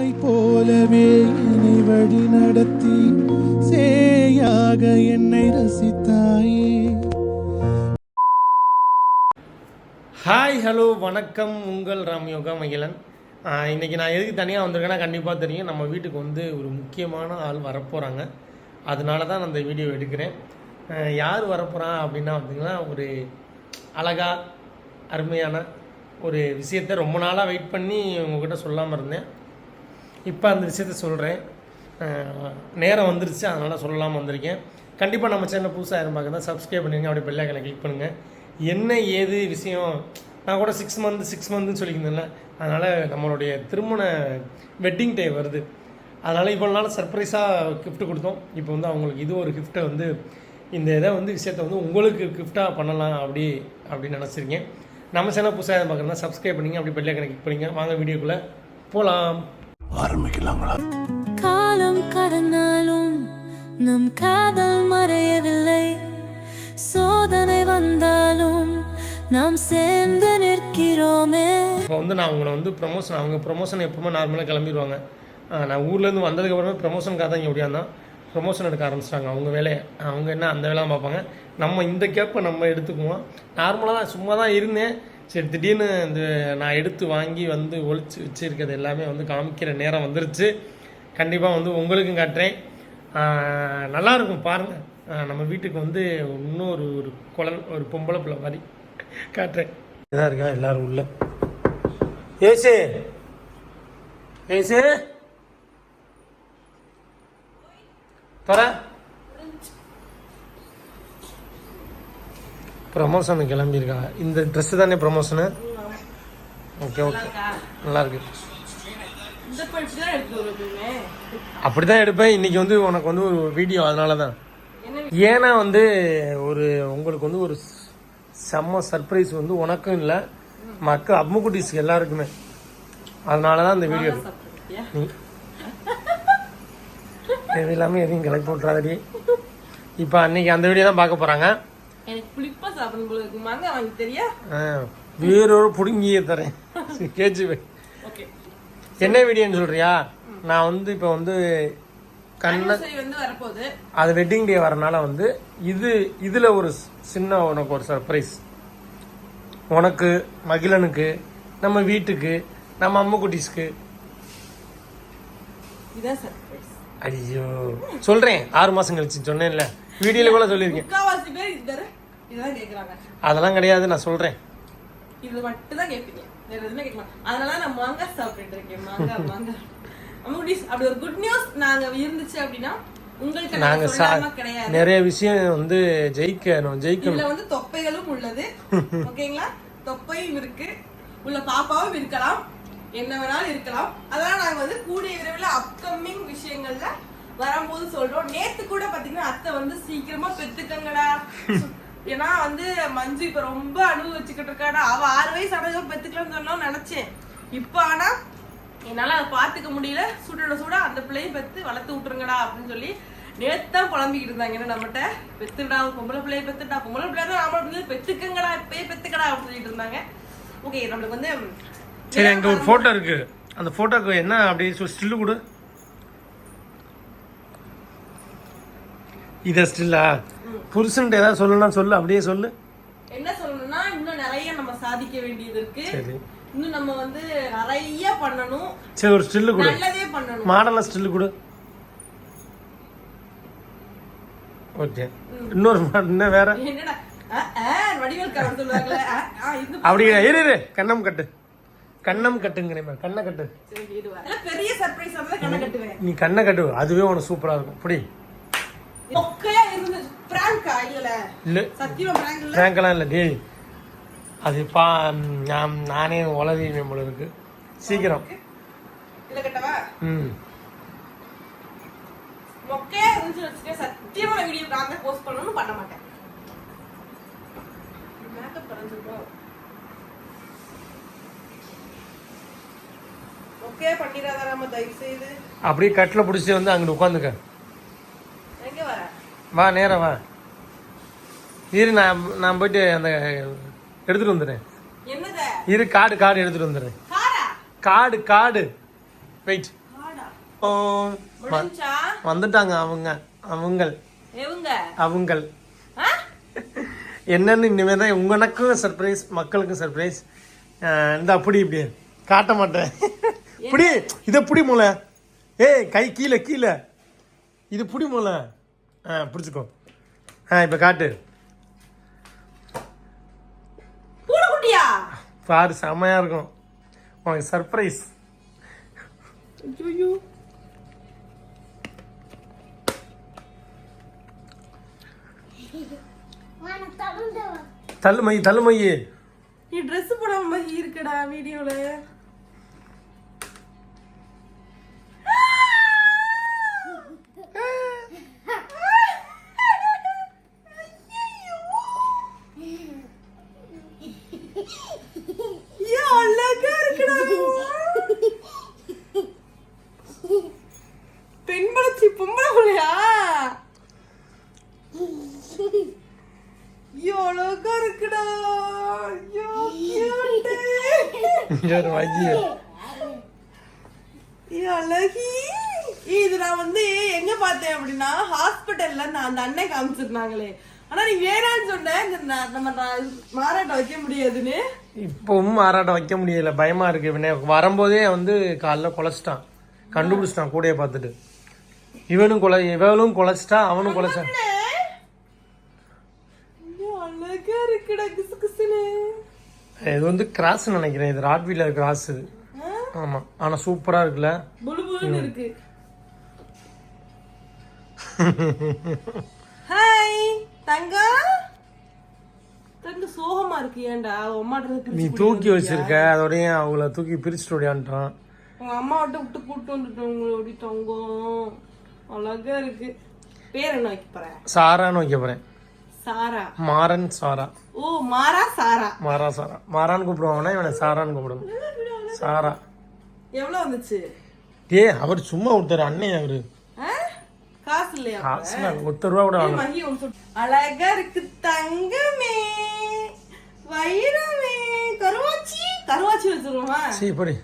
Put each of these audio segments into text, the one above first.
தாய் போலவே என்னை வழி நடத்தி சேயாக என்னை ரசித்தாயே. ஹாய் ஹலோ வணக்கம். உங்கள் ராம்யோகா மகிழன். இன்றைக்கி நான் எதுக்கு தனியாக வந்திருக்கேன்னா கண்டிப்பாக தெரியும். நம்ம வீட்டுக்கு வந்து ஒரு முக்கியமான ஆள் வரப்போகிறாங்க அதனால தான் நான் இந்த வீடியோ எடுக்கிறேன். யார் வரப்போகிறான் அப்படின்னா பார்த்திங்கன்னா ஒரு அழகா அருமையான ஒரு விஷயத்தை ரொம்ப நாளாக வெயிட் பண்ணி உங்ககிட்ட சொல்லாமல் இருந்தேன். இப்போ அந்த விஷயத்த சொல்கிறேன் நேரம் வந்துருச்சு அதனால் சொல்லலாமல் வந்திருக்கேன். கண்டிப்பாக நம்ம சேனல் புதுசாக இருப்பாங்க தான் சப்ஸ்கிரைப் பண்ணிடுங்க அப்படியே பெல்லைக்கனை கிளிக் பண்ணுங்கள் என்ன ஏது விஷயம்? நான் கூட சிக்ஸ் மந்த் சிக்ஸ் மந்த்னு சொல்லியிருந்தேன்ல அதனால் நம்மளுடைய திருமண வெட்டிங் டே வருது. அதனால் இவ்வளோ நாள் சர்ப்ரைஸாக கிஃப்ட் கொடுத்தோம். இப்போ வந்து அவங்களுக்கு இது ஒரு கிஃப்ட்டை வந்து இந்த இதை வந்து விஷயத்தை வந்து உங்களுக்கு கிஃப்டாக பண்ணலாம் அப்படி அப்படின்னு நினச்சிருக்கேன். நம்ம சேனல் புதுசாக பார்க்குறதுனா பார்க்குறதா சப்ஸ்கிரைப் பண்ணிங்க அப்படி பெல்லைக்கனை கிளிக் பண்ணிங்க. வாங்க வீடியோக்குள்ளே போகலாம் காலம் கடந்தாலும் நம் காதல் மறையவில்லை. சோதனை வந்தாலும் நாம் சேர்ந்து நிற்கிறோமே. இப்போ வந்து நான் அவங்கள வந்து ப்ரமோஷன் அவங்க ப்ரமோஷன் எப்பவுமே நார்மலாக கிளம்பிடுவாங்க. நான் ஊர்லேருந்து வந்ததுக்கப்புறமே ப்ரமோஷனுக்காக தான் இங்கே ஓடியாந்தான் ப்ரமோஷன் எடுக்க ஆரம்பிச்சிட்டாங்க. அவங்க வேலையை அவங்க என்ன அந்த வேலை பார்ப்பாங்க. நம்ம இந்த கேப்பை நம்ம எடுத்துக்குவோம். நார்மலாக தான் சும்மா தான் இருந்தேன். சரி திடீர்னு இந்த நான் எடுத்து வாங்கி வந்து ஒழிச்சு வச்சுருக்கிறது எல்லாமே வந்து காமிக்கிற நேரம் வந்துருச்சு. கண்டிப்பாக வந்து உங்களுக்கும் காட்டுறேன். நல்லாயிருக்கும் நல்லா இருக்கும் பாருங்கள் நம்ம வீட்டுக்கு வந்து இன்னொரு ஒரு குழல் ஒரு பொம்பளை பிள்ளை மாதிரி காட்டுறேன். இதாக இருக்கா? எல்லோரும் உள்ள. ஏசு! ஏசு! தர ப்ரமோஷனு கிளம்பியிருக்கா இந்த ட்ரெஸ்ஸு தானே ப்ரமோஷனு ஓகே ஓகே. நல்லா இருக்கு அப்படி தான் எடுப்பேன். இன்னைக்கு வந்து உனக்கு வந்து ஒரு வீடியோ அதனால தான் ஏன்னா வந்து ஒரு உங்களுக்கு வந்து ஒரு செம்ம சர்ப்ரைஸ் வந்து உனக்கும் இல்லை மக்கள் அம்முக்குட்டிஸ்க்கு எல்லாருக்குமே. அதனால தான் இந்த வீடியோ நீ இது இல்லாமல் எதையும் கிளப்பி விட்றாதடி இப்போ அன்னைக்கு அந்த வீடியோ தான் பார்க்க போகிறாங்க எனக்கு புளிப்பா சாப்பிடணும் போல இருக்கு. மாங்காய் வாங்கி தெரியா? வேறொரு புடுங்கியே தரேன். KG okay. என்ன வீடியோன்னு சொல்றியா? நான் வந்து இப்போ வந்து கண்ண சரி வந்து வரப்போகுது. அது வெட்டிங் டே வரனால வந்து இது இதில் ஒரு சின்ன உனக்கு ஒரு சர்ப்ரைஸ் உனக்கு மகிழனுக்கு நம்ம வீட்டுக்கு நம்ம சர்ப்ரைஸ் ஐயோ. சொல்கிறேன் ஆறு மாதம் கழிச்சு சொன்னேன்ல. வீடியோவில் கூட சொல்லியிருக்கேன். கேக்குறாங்க. அதெல்லாம் கிடையாது நான் சொல்கிறேன் இது மட்டும் தான் கேட்பீங்க. வேற எதுவுமே கேட்கலாம் அதனால நான் மாங்காய் சாப்பிட்டுட்டு இருக்கேன். மாங்காய் மாங்காய் அம்முடிஸ் அப்படி ஒரு குட் நியூஸ் நாங்க இருந்துச்சு அப்படின்னா உங்களுக்கு நாங்க கிடையாது. நிறைய விஷயம் வந்து ஜெயிக்கணும் ஜெயிக்கணும். இதுல வந்து தொப்பைகளும் உள்ளது. ஓகேங்களா? தொப்பையும் இருக்கு. உள்ள பாப்பாவும் இருக்கலாம். என்ன வேணாலும் இருக்கலாம். அதெல்லாம் நாங்க வந்து கூடிய விரைவில் அப்கமிங் விஷயங்கள்ல வரும்போது சொல்றோம். நேத்து கூட பாத்தீங்கன்னா அத்தை வந்து சீக்கிரமா பெத்துக்கங்கடா. ஏன்னா வந்து மஞ்சு இப்ப ரொம்ப அனுபவிச்சுக்கிட்டு இருக்காடா. அவ ஆறு வயசு ஆனதும் பெத்துக்கலாம்னு சொன்னோம் நினைச்சேன். இப்ப ஆனா என்னால அதை பாத்துக்க முடியல. சுடட சுட அந்த பிள்ளையும் பெத்து வளர்த்து விட்டுருங்கடா அப்படின்னு சொல்லி நேத்து தான் இருந்தாங்க. என்ன நம்மகிட்ட? பெத்துடா பொம்பளை பிள்ளைய பெத்துடா. பொம்பளை பிள்ளை தான் நாம பிள்ளை பெத்துக்கங்கடா இப்பயே பெத்துக்கடா அப்படின்னு சொல்லிட்டு இருந்தாங்க. ஓகே நம்மளுக்கு வந்து சரி அங்கே ஒரு ஃபோட்டோ இருக்கு. அந்த போட்டோக்கு என்ன அப்படி சொல்லி ஸ்டில்லு கொடு. இதை ஸ்டில்லா புருஷன்ட்டு ஏதாவது சொல்லணும்னா சொல்லு அப்படியே சொல்லு. என்ன சொல்லணும்னா இன்னும் நிறைய நம்ம சாதிக்க வேண்டியது இருக்கு. சரி. இன்னும் நம்ம வந்து நிறைய பண்ணணும். சரி ஒரு ஸ்டில்லு கொடு. நல்லதே பண்ணணும். மாடலாக ஸ்டில்லு கொடு. ஓகே. இன்னொரு இன்னும் வேற? என்னடா? அப்படி இரு இரு. கண்ணம் கட்டு. கண்ணம் கட்டுங்கிறேன் கண்ணை கட்டு. பெரிய சர்ப்ரைஸ் நீ கண்ணை கட்டு. அதுவே உனக்கு சூப்பராக இருக்கும். புடி. பிராங்கா இல்லை சத்தியமா பிராங்க் இல்ல? டேய். அது பா நான் நானே உளறினேன் போல இருக்கு. சீக்கிரம். இல்ல கட்டவா? ம். மொக்கையா இருந்துச்சு வச்சுக்க. சத்தியமா நான் வீடியோ நான் தான் போஸ்ட் பண்ணணும்னு பண்ண மாட்டேன். மேக்கப் பறந்துருக்கோம் மொக்கையா பண்ணிடாத நம்ம தயவு செய்து அப்படியே கட்டில் பிடிச்சி வந்து அங்கிட்டு உட்காந்துக்க. வா நேரம் வா. இரு நான் நான் போயிட்டு அந்த எடுத்துட்டு வந்துடுறேன். இரு கார்டு கார்டு எடுத்துட்டு வந்துடுறேன். காரா கார்டு கார்டு வெயிட் வந்துட்டாங்க அவங்க அவங்கள். அவங்கள்? என்னன்னு இனிமேல் தான் உங்களுக்கும் சர்ப்ரைஸ் மக்களுக்கும் சர்ப்ரைஸ் இந்த அப்படி இப்படி. காட்ட மாட்டேன். இப்படி இதை பிடி மூல ஏய் கை கீழே கீழே. இது பிடி மூல ஆ பிடிச்சிக்கோ. ஆ இப்போ காட்டு. பூனைக்குட்டியா பாரு செம்மையா இருக்கும். உனக்கு சர்ப்ரைஸ் ஐயோ தள்ளுமை தள்ளுமையே நீ ட்ரெஸ் போடாம இருக்குடா வீடியோல ஏன் அழகா இருக்குடா பெண் பழச்சி பொம்பளை பிள்ளையா ஐயோ அழகா இருக்குடா ஐயோ cute. இங்க ஒரு வஜ்ஜி ஏ அழகி ஏய், இது நான் வந்து எங்க பார்த்தேன் அப்படின்னா ஹாஸ்பிட்டல்ல நான் அந்த அண்ணன் காமிச்சிருந்தாங்களே. ஆனா நீ வேணான்னு சொன்ன நம்ம மாறாட்டம் வைக்க முடியாதுன்னு. இப்பவும் மாறாட்டம் வைக்க முடியல. பயமா இருக்கு. இவனே வரும்போதே வந்து காலைல குலைச்சிட்டான் கண்டுபிடிச்சிட்டான் கூடயே பார்த்துட்டு. இவனும் கொலை இவளும் குலைச்சிட்டா அவனும் குலைச்சான் அழகா இருக்குடா கிசு கிசுன்னு. இது வந்து கிராஸ் நினைக்கிறேன். இது ராட்வீலர் கிராஸ் இது. ஆமா. ஆனா சூப்பரா இருக்குல்ல. இருக்கு. ஹாய் தங்கம் தங்க சோகமா இருக்கு ஏன்டா? அம்மாட்ட நீ தூக்கி வச்சிருக்க அதோடய அவங்கள தூக்கி பிரிச்சுட்டு ஓடியான்ட்டான். உங்க அம்மா விட்டு விட்டு கூட்டு வந்துட்டோம் உங்களை தங்கம். அழகா இருக்கு. பேர் என்ன வைக்க போற? சாரான்னு வைக்க போறேன். சாரா? மாறன் சாரா. ஓ மாறா சாரா? மாறா சாரா. மாறான்னு கூப்பிடுவாங்கன்னா இவனை சாரான்னு கூப்பிடுவான். சாரா. எவ்வளவு வந்துச்சு? ஏ அவர் சும்மா ஒருத்தர் அண்ணன் அவரு? காசு இல்லையா காசுல ஒருத்தர் ரூபா கூட. அழகா இருக்கு தங்கமே வைரமே. கருவாச்சி கருவாச்சி வச்சிருவோமா சரி இப்படி.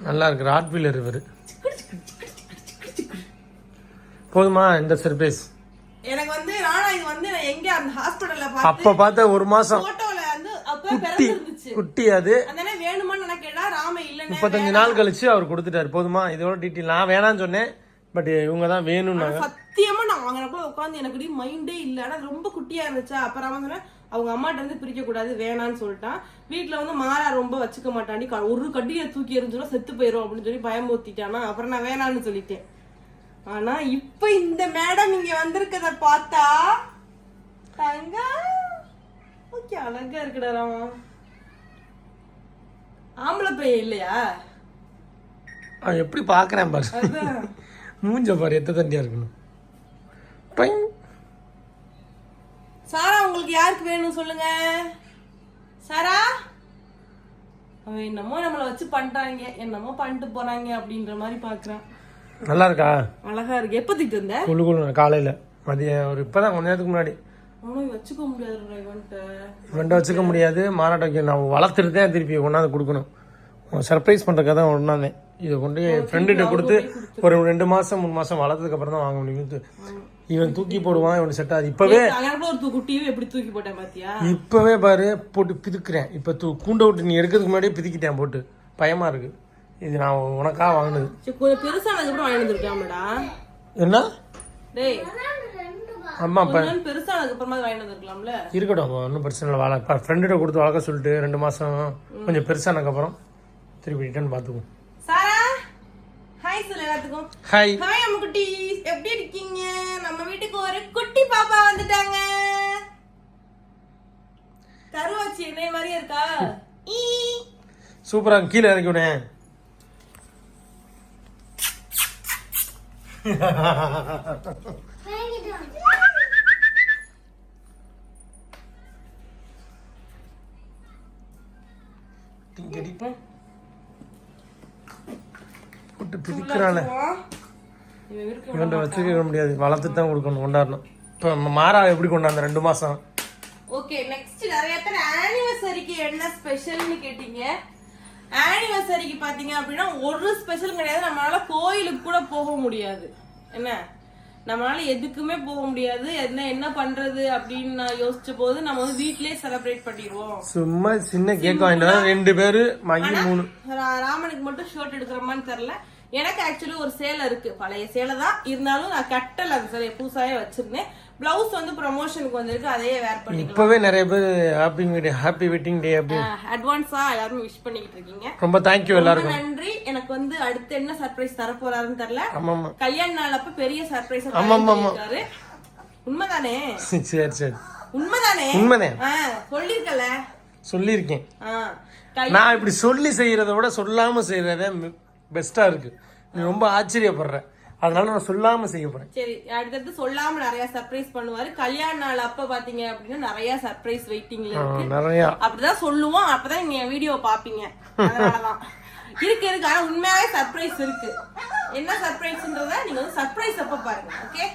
நல்லா இருக்கு ராட்வீலர் இவரு. போதுமா இந்த சர்ப்ரைஸ் எனக்கு வந்து நானா இது வந்து நான் எங்க அந்த ஹாஸ்பிடல்ல அப்ப பார்த்த ஒரு மாசம். போட்டோல வந்து அப்ப குட்டி குட்டி அது அதனால வேணுமான்னு நான் கேட்டா ராம இல்லன்னு முப்பத்தஞ்சு நாள் கழிச்சு அவர் கொடுத்துட்டாரு. போதுமா? இதோட டீட்டெயில் நான் வேணாம்னு சொன்னேன். பட் இவங்க தான் வேணும்னாங்க சத்தியமா நான் அங்கனக்குள்ள உட்காந்து எனக்கு மைண்டே இல்ல. ஆனா ரொம்ப குட்டியா இருந்துச்சா. அப்புறம் வந்து சொன்னேன் அவங்க அம்மாட்ட இருந்து பிரிக்க கூடாது வேணான்னு சொல்லிட்டான். வீட்டுல வந்து மாறா ரொம்ப வச்சுக்க மாட்டாண்டி. ஒரு கட்டிய தூக்கி எறிஞ்சிடும் செத்து போயிரும் அப்படின்னு சொல்லி பயமுறுத்திட்டானா அப்புறம் நான் வேணான்னு சொல்லிட்டேன். ஆனா இப்ப இந்த மேடம் இங்க வந்திருக்கத பார்த்தா தங்க ஓகே அழகா இருக்குடா ஆம்பளை பையன் இல்லையா? அவன் எப்படி பாக்குறேன் பாரு. மூஞ்ச பாரு எத்த தண்டியா இருக்கணும். டொய்ங். சாரா உங்களுக்கு யாருக்கு வேணும் சொல்லுங்க? சாரா? அவன் என்னமோ நம்மள வச்சு பண்றாங்க என்னமோ பண்ணிட்டு போறாங்க அப்படின்ற மாதிரி பாக்குறான். நல்லா இருக்கா? அழகா இருக்கு. எப்ப திட்டு வந்த? குழு குழு காலையில. மதியம் ஒரு இப்பதான் கொஞ்ச நேரத்துக்கு முன்னாடி. இவன்ட்ட வச்சுக்க முடியாது மாநாட்டம் நான் வளர்த்துட்டு தான் திருப்பி கொண்டாந்து கொடுக்கணும். சர்ப்ரைஸ் பண்ணுறக்காக தான் ஒன்றாந்தேன் இதை கொண்டு என் ஃப்ரெண்டுகிட்ட கொடுத்து ஒரு ரெண்டு மாதம் மூணு மாதம் வளர்த்ததுக்கு அப்புறம் தான் வாங்க முடியும். இவன் தூக்கி போடுவான் இவன் செட் ஆகுது. இப்போவே இப்போவே பாரு போட்டு பிதுக்குறேன். இப்போ தூ கூண்டை விட்டு நீ எடுக்கிறதுக்கு முன்னாடியே பிதுக்கிட்டேன் போட்டு. பயமாக இருக்கு. இது நான் உனக்காக வாங்கினது. என்ன? அம்மா இப்போ பெருசானதுக்கு அப்புறமா வந்திருக்கலாம்ல? இருக்கட்டும் ஒன்றும் பிரச்சனை இல்லை. வாழ இப்போ ஃப்ரெண்டுகிட்ட கொடுத்து வளர்க்க சொல்லிட்டு ரெண்டு மாதம் கொஞ்சம் பெருசானதுக்கப்புறம் திருப்பி ரிட்டர்ன் பார்த்துக்குவோம். சாரா ஹாய் சொல்லு எல்லாத்துக்கும். ஹாய் ஹாய் அம்மா குட்டி. எப்படி இருக்கீங்க? நம்ம வீட்டுக்கு ஒரு குட்டி பாப்பா வந்துட்டாங்க. கருவாச்சி என்னைய மாதிரியே இருக்கா? ஈ. சூப்பராக கீழே இறக்கி விடேன் டிங்கடி. போட்டு இவன் இருக்க இவன்ட்ட வச்சுக்க முடியாது. வளர்த்து தான் கொடுக்கணும் கொண்டாடணும். இப்போ மாறா எப்படி கொண்டாந்த ரெண்டு மாசம். ஓகே நெக்ஸ்ட் நிறைய பேர் ஆனிவர்சரிக்கு என்ன ஸ்பெஷல்னு கேட்டீங்க. ஆனிவர்சரிக்கு பாத்தீங்க அப்படின்னா ஒரு ஸ்பெஷல் கிடையாது. நம்மளால கோயிலுக்கு கூட போக முடியாது. என்ன? நம்மளால எதுக்குமே போக முடியாது. என்ன என்ன பண்றது அப்படின்னு நான் யோசிச்ச போது நம்ம வந்து வீட்லயே செலிப்ரேட் பண்ணிடுவோம். சும்மா சின்ன கேக் வாங்கிட்டு ரெண்டு பேரு மகி மூணு. ராமனுக்கு மட்டும் ஷர்ட் எடுக்கிறோமான்னு தெரியல. எனக்கு ஆக்சுவலி ஒரு சேலை இருக்கு. பழைய சேலை தான் இருந்தாலும் நான் கட்டல அந்த சேலையை புதுசாவே வச்சிருந்தேன். பிளவுஸ் வந்து ப்ரமோஷனுக்கு வந்திருக்கு அதையே வேர் பண்ணிக்கலாம். இப்பவே நிறைய பேர் ஹாப்பி ஹாப்பி வெட்டிங் டே அப்படி. அட்வான்ஸா எல்லாரும் விஷ் பண்ணிக்கிட்டு இருக்கீங்க. ரொம்ப தேங்க்யூ ரொம்ப எல்லாருக்கும். நன்றி. எனக்கு வந்து அடுத்து என்ன சர்ப்ரைஸ் தர போறாருன்னு தெரியல. ஆமா ஆமா கல்யாண நாள் அப்ப பெரிய சர்ப்ரைஸ் ஆமா, ஆமா, ஆமா. இருக்காரு உண்மைதானே? சரி சரி உண்மைதானே? உண்மைதான்? சொல்லிருக்கல சொல்லியிருக்கேன். நான் இப்படி சொல்லி செய்யறத விட சொல்லாம செய்யறதே பெஸ்டா இருக்கு. நீ ரொம்ப ஆச்சரியப்படுற. அதனால நான் சொல்லாம செய்ய போறேன். சரி அடுத்தடுத்து சொல்லாம நிறைய சர்ப்ரைஸ் பண்ணுவாரு. கல்யாண நாள் அப்ப பாத்தீங்க அப்படின்னா நிறைய சர்ப்ரைஸ் வெயிட்டிங்ல இருக்கு. நிறையா. அப்படிதான் சொல்லுவோம். அப்பதான் நீங்க வீடியோ பாப்பீங்க அதனாலதான். இருக்கு இருக்கு. ஆனா உண்மையாவே சர்ப்ரைஸ் இருக்கு. என்ன சர்ப்ரைஸ்ன்றத நீங்க வந்து சர்ப்ரைஸ் அப்ப பாருங்க ஓகே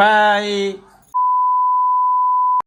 பாய்